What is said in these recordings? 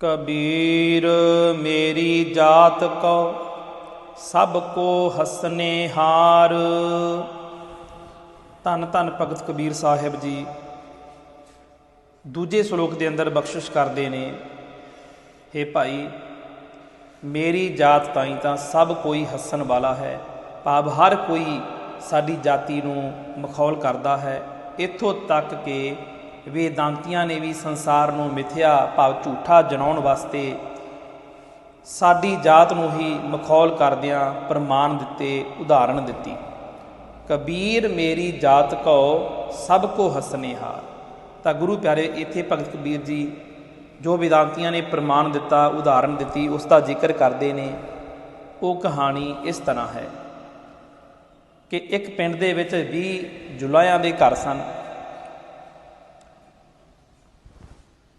ਕਬੀਰ, ਮੇਰੀ ਜਾਤ ਕੋ ਸਭ ਕੋ ਹਸਨੇ ਹਾਰ। ਧੰਨ ਧੰਨ ਭਗਤ ਕਬੀਰ ਸਾਹਿਬ ਜੀ, ਦੂਜੇ ਸ਼ਲੋਕ ਦੇ ਅੰਦਰ ਬਖਸ਼ਿਸ਼ ਕਰਦੇ ਨੇ हे ਭਾਈ, ਮੇਰੀ ਜਾਤ ਤਾਈ ਤਾਂ ਸਭ ਕੋਈ ਹੱਸਣ ਵਾਲਾ ਹੈ, ਭਾਵ ਹਰ ਕੋਈ ਸਾਡੀ ਜਾਤੀ ਨੂੰ ਮਖੌਲ ਕਰਦਾ ਹੈ, ਇੱਥੋਂ ਤੱਕ ਕਿ ਵੇਦਾਂਤੀਆਂ ਨੇ ਵੀ ਸੰਸਾਰ ਨੂੰ ਮਿਥਿਆ ਭਾਵ ਝੂਠਾ ਜਨਾਉਣ ਵਾਸਤੇ ਸਾਡੀ ਜਾਤ ਨੂੰ ਹੀ ਮਖੌਲ ਕਰਦਿਆਂ ਪ੍ਰਮਾਣ ਦਿੱਤੇ, ਉਦਾਹਰਣ ਦਿੱਤੀ। ਕਬੀਰ ਮੇਰੀ ਜਾਤ ਕੋ ਸਭ ਕੋ ਹਸਨੇ ਤਾਂ ਗੁਰੂ ਪਿਆਰੇ, ਇੱਥੇ ਭਗਤ ਕਬੀਰ ਜੀ ਜੋ ਵਿਦਾਂਤੀਆਂ ਨੇ ਪ੍ਰਮਾਣ ਦਿੱਤਾ, ਉਦਾਹਰਣ ਦਿੱਤੀ, ਉਸ ਦਾ ਜ਼ਿਕਰ ਕਰਦੇ ਨੇ। ਉਹ ਕਹਾਣੀ ਇਸ ਤਰ੍ਹਾਂ ਹੈ ਕਿ ਇੱਕ ਪਿੰਡ ਦੇ ਵਿੱਚ 20 ਜੁਲਾਇਆਂ ਦੇ ਘਰ ਸਨ।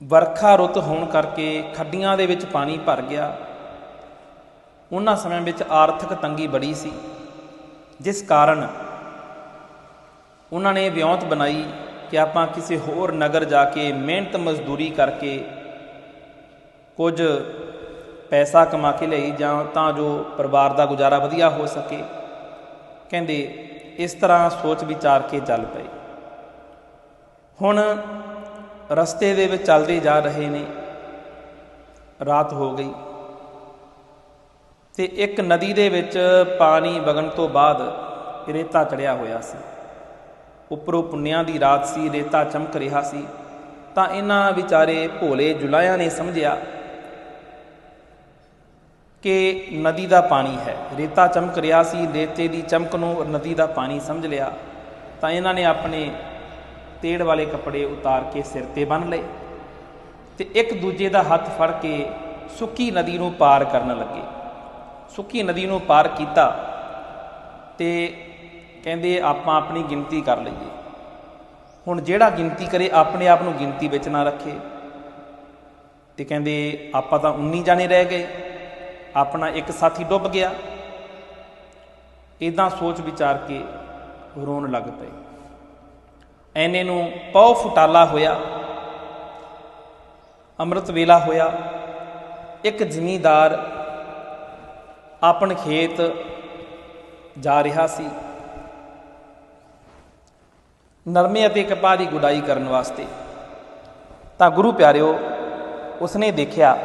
ਵਰਖਾ ਰੁੱਤ ਹੋਣ ਕਰਕੇ ਖੱਡੀਆਂ ਦੇ ਵਿੱਚ ਪਾਣੀ ਭਰ ਗਿਆ। ਉਹਨਾਂ ਸਮਿਆਂ ਵਿੱਚ ਆਰਥਿਕ ਤੰਗੀ ਬੜੀ ਸੀ, ਜਿਸ ਕਾਰਨ ਉਹਨਾਂ ਨੇ ਵਿਉਂਤ ਬਣਾਈ ਕਿ ਆਪਾਂ ਕਿਸੇ ਹੋਰ ਨਗਰ ਜਾ ਕੇ ਮਿਹਨਤ ਮਜ਼ਦੂਰੀ ਕਰਕੇ ਕੁਝ ਪੈਸਾ ਕਮਾ ਕੇ ਲਈ ਜਾਂ ਤਾਂ ਜੋ ਪਰਿਵਾਰ ਦਾ ਗੁਜ਼ਾਰਾ ਵਧੀਆ ਹੋ ਸਕੇ। ਕਹਿੰਦੇ, ਇਸ ਤਰ੍ਹਾਂ ਸੋਚ ਵਿਚਾਰ ਕੇ ਚੱਲ ਪਏ। ਹੁਣ ਰਸਤੇ ਦੇ ਵਿੱਚ ਚੱਲਦੇ ਜਾ ਰਹੇ ਨੇ। ਰਾਤ ਹੋ ਗਈ। ਤੇ ਇੱਕ ਨਦੀ ਦੇ ਵਿੱਚ ਪਾਣੀ ਵਗਣ ਤੋਂ ਬਾਅਦ ਰੇਤਾ ਚੜਿਆ ਹੋਇਆ ਸੀ। ਉੱਪਰੋਂ ਪੁੰਨਿਆਂ ਦੀ ਰਾਤ ਸੀ, ਰੇਤਾ ਚਮਕ ਰਿਹਾ ਸੀ। ਤਾਂ ਇਹਨਾਂ ਵਿਚਾਰੇ ਭੋਲੇ ਜੁਲਾਇਆਂ ਨੇ ਸਮਝਿਆ ਕਿ ਨਦੀ ਦਾ ਪਾਣੀ ਹੈ। ਰੇਤਾ ਚਮਕ ਰਿਹਾ ਸੀ, ਰੇਤੇ ਦੀ ਚਮਕ ਨੂੰ ਨਦੀ ਦਾ ਪਾਣੀ ਸਮਝ ਲਿਆ। ਤਾਂ ਇਹਨਾਂ ਨੇ ਆਪਣੇ ਤੇੜ ਵਾਲੇ ਕੱਪੜੇ ਉਤਾਰ ਕੇ ਸਿਰ ਤੇ ਬੰਨ ਲਏ ਤੇ ਇੱਕ ਦੂਜੇ ਦਾ ਹੱਥ ਫੜ ਕੇ ਸੁੱਕੀ ਨਦੀ ਨੂੰ ਪਾਰ ਕਰਨ ਲੱਗੇ। ਸੁੱਕੀ ਨਦੀ ਨੂੰ ਪਾਰ ਕੀਤਾ ਤੇ ਕਹਿੰਦੇ ਆਪਾਂ ਆਪਣੀ ਗਿਣਤੀ ਕਰ ਲਈਏ। ਹੁਣ ਜਿਹੜਾ ਗਿਣਤੀ ਕਰੇ ਆਪਣੇ ਆਪ ਨੂੰ ਗਿਣਤੀ ਵਿੱਚ ਨਾ ਰੱਖੇ। ਤੇ ਕਹਿੰਦੇ ਆਪਾਂ ਤਾਂ 19 ਜਾਣੇ ਰਹਿ ਗਏ। ਆਪਣਾ ਇੱਕ ਸਾਥੀ ਡੁੱਬ ਗਿਆ। ਇਦਾਂ ਸੋਚ ਵਿਚਾਰ ਕੇ ਰੋਣ ਲੱਗ ਪਏ। ਐਨੇ ਨੂੰ ਪੌ ਫੁਟਾਲਾ ਹੋਇਆ, ਅੰਮ੍ਰਿਤ ਵੇਲਾ ਹੋਇਆ, ਇੱਕ ਜ਼ਿਮੀਂਦਾਰ ਆਪਣ ਖੇਤ ਜਾ ਰਿਹਾ ਸੀ। ਨਰਮੇ ਅਤੇ ਕਪਾਹ ਦੀ ਗੁਡਾਈ ਕਰਨ ਵਾਸਤੇ ਤਾਂ ਗੁਰੂ ਪਿਆਰਿਓ, ਉਸਨੇ ਦੇਖਿਆ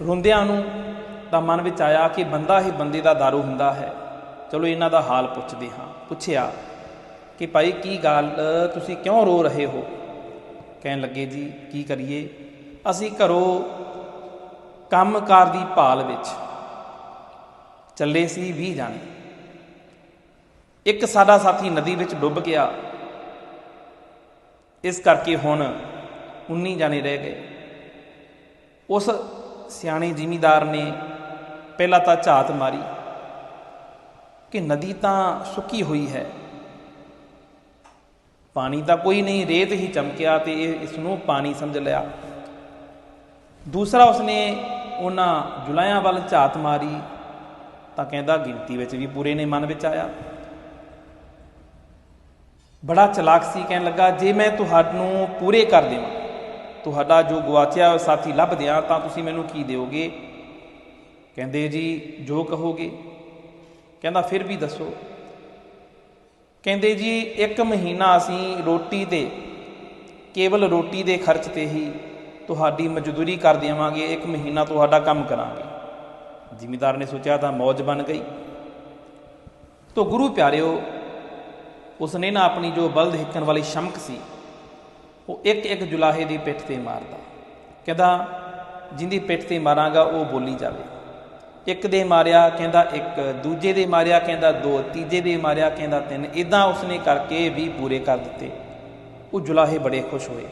ਰੁੰਦਿਆਂ ਨੂੰ ਤਾਂ ਮਨ ਵਿੱਚ ਆਇਆ ਕਿ ਬੰਦਾ ਹੀ ਬੰਦੇ ਦਾ ਦਾਰੂ ਹੁੰਦਾ ਹੈ। ਚਲੋ ਇਹਨਾਂ ਦਾ ਹਾਲ ਪੁੱਛਦੇ ਹਾਂ, ਪੁੱਛਿਆ ਕਿ ਭਾਈ ਕੀ ਗੱਲ, ਤੁਸੀਂ ਕਿਉਂ ਰੋ ਰਹੇ ਹੋ? ਕਹਿਣ ਲੱਗੇ ਜੀ, ਕੀ ਕਰੀਏ? ਅਸੀਂ ਘਰੋਂ ਕੰਮਕਾਰ ਦੀ ਭਾਲ ਵਿੱਚ ਚੱਲੇ ਸੀ 20 ਜਾਣੇ। ਇੱਕ ਸਾਡਾ ਸਾਥੀ ਨਦੀ ਵਿੱਚ ਡੁੱਬ ਗਿਆ। ਇਸ ਕਰਕੇ ਹੁਣ 19 ਜਾਣੇ ਰਹਿ ਗਏ। ਉਸ ਸਿਆਣੇ ਜ਼ਿਮੀਦਾਰ ਨੇ ਪਹਿਲਾਂ ਤਾਂ ਝਾਤ ਮਾਰੀ ਕਿ ਨਦੀ ਤਾਂ ਸੁੱਕੀ ਹੋਈ ਹੈ। ਪਾਣੀ ਤਾਂ ਕੋਈ ਨਹੀਂ, ਰੇਤ ਹੀ ਚਮਕਿਆ ਤੇ ਇਹ ਇਸ ਨੂੰ ਪਾਣੀ ਸਮਝ ਲਿਆ। ਦੂਸਰਾ ਉਸਨੇ ਉਹਨਾਂ ਜੁਲਾਇਆਂ ਵੱਲ ਝਾਤ ਮਾਰੀ, ਤਾਂ ਕਹਿੰਦਾ ਗਿਣਤੀ ਵਿੱਚ ਵੀ ਪੂਰੇ ਨੇ ਮਨ ਵਿੱਚ ਆਇਆ। ਬੜਾ ਚਲਾਕ ਸੀ, ਕਹਿਣ ਲੱਗਾ, ਜੇ ਮੈਂ ਤੁਹਾਨੂੰ ਪੂਰੇ ਕਰ ਦੇਵਾਂ, ਤੁਹਾਡਾ ਜੋ ਗਵਾਚਿਆ ਸਾਥੀ ਲੱਭ ਦਿਆਂ, ਤਾਂ ਤੁਸੀਂ ਮੈਨੂੰ ਕੀ ਦਿਓਗੇ? ਕਹਿੰਦੇ ਜੀ, ਜੋ ਕਹੋਗੇ। ਕਹਿੰਦਾ, ਫਿਰ ਵੀ ਦੱਸੋ। ਕਹਿੰਦੇ ਜੀ, ਇੱਕ ਮਹੀਨਾ ਅਸੀਂ ਰੋਟੀ ਤੇ ਕੇਵਲ ਰੋਟੀ ਦੇ ਖਰਚ ਤੇ ਹੀ ਤੁਹਾਡੀ ਮਜ਼ਦੂਰੀ ਕਰ ਦੇਵਾਂਗੇ, ਇੱਕ ਮਹੀਨਾ ਤੁਹਾਡਾ ਕੰਮ ਕਰਾਂਗੇ। ਜ਼ਿਮੀਦਾਰ ਨੇ ਸੋਚਿਆ ਤਾਂ ਮੌਜ ਬਣ ਗਈ। ਤੋ ਗੁਰੂ ਪਿਆਰਿਓ, ਉਸਨੇ ਨਾ ਆਪਣੀ ਜੋ ਬਲਦ ਹਿੱਕਣ ਵਾਲੀ ਸ਼ਮਕ ਸੀ, ਉਹ ਇੱਕ ਇੱਕ ਜੁਲਾਹੇ ਦੀ ਪਿੱਠ ਤੇ ਮਾਰਦਾ ਕਹਿੰਦਾ, ਜਿੰਦੀ ਪਿੱਠ ਤੇ ਮਾਰਾਂਗਾ, ਉਹ ਬੋਲੀ ਜਾਵੇ ਇੱਕ ਦੇ ਮਾਰਿਆ ਕਹਿੰਦਾ ਇੱਕ, ਦੂਜੇ ਦੇ ਮਾਰਿਆ ਕਹਿੰਦਾ ਦੋ, ਤੀਜੇ ਦੇ ਮਾਰਿਆ ਕਹਿੰਦਾ ਤਿੰਨ। ਇਦਾਂ ਉਸਨੇ ਕਰਕੇ ਵੀ ਪੂਰੇ ਕਰ ਦਿੱਤੇ। ਉਹ ਜੁਲਾਹੇ ਬੜੇ ਖੁਸ਼ ਹੋਏ।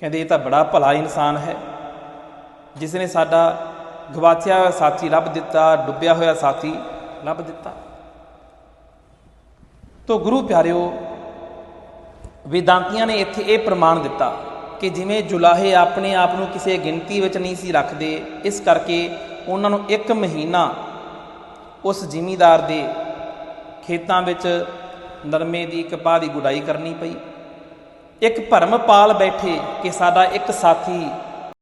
ਕਹਿੰਦੇ, ਇਹ ਤਾਂ ਬੜਾ ਭਲਾ ਇਨਸਾਨ ਹੈ। ਜਿਸ ਨੇ ਸਾਡਾ ਗਵਾਚਿਆ ਹੋਇਆ ਸਾਥੀ ਲੱਭ ਦਿੱਤਾ, ਡੁੱਬਿਆ ਹੋਇਆ ਸਾਥੀ ਲੱਭ ਦਿੱਤਾ। ਤੋ ਗੁਰੂ ਪਿਆਰਿਓ, ਵਿਦਾਂਤੀਆਂ ਨੇ ਇੱਥੇ ਇਹ ਪ੍ਰਮਾਣ ਦਿੱਤਾ ਕਿ ਜਿਵੇਂ ਜੁਲਾਹੇ ਆਪਣੇ ਆਪ ਨੂੰ ਕਿਸੇ ਗਿਣਤੀ ਵਿੱਚ ਨਹੀਂ ਸੀ ਰੱਖਦੇ, ਇਸ ਕਰਕੇ ਉਹਨਾਂ ਨੂੰ ਇੱਕ ਮਹੀਨਾ ਉਸ ਜ਼ਿਮੀਦਾਰ ਦੇ ਖੇਤਾਂ ਵਿੱਚ ਨਰਮੇ ਦੀ ਕਪਾਹ ਦੀ ਗੁਡਾਈ ਕਰਨੀ ਪਈ। ਇੱਕ ਭਰਮਪਾਲ ਬੈਠੇ ਕਿ ਸਾਡਾ ਇੱਕ ਸਾਥੀ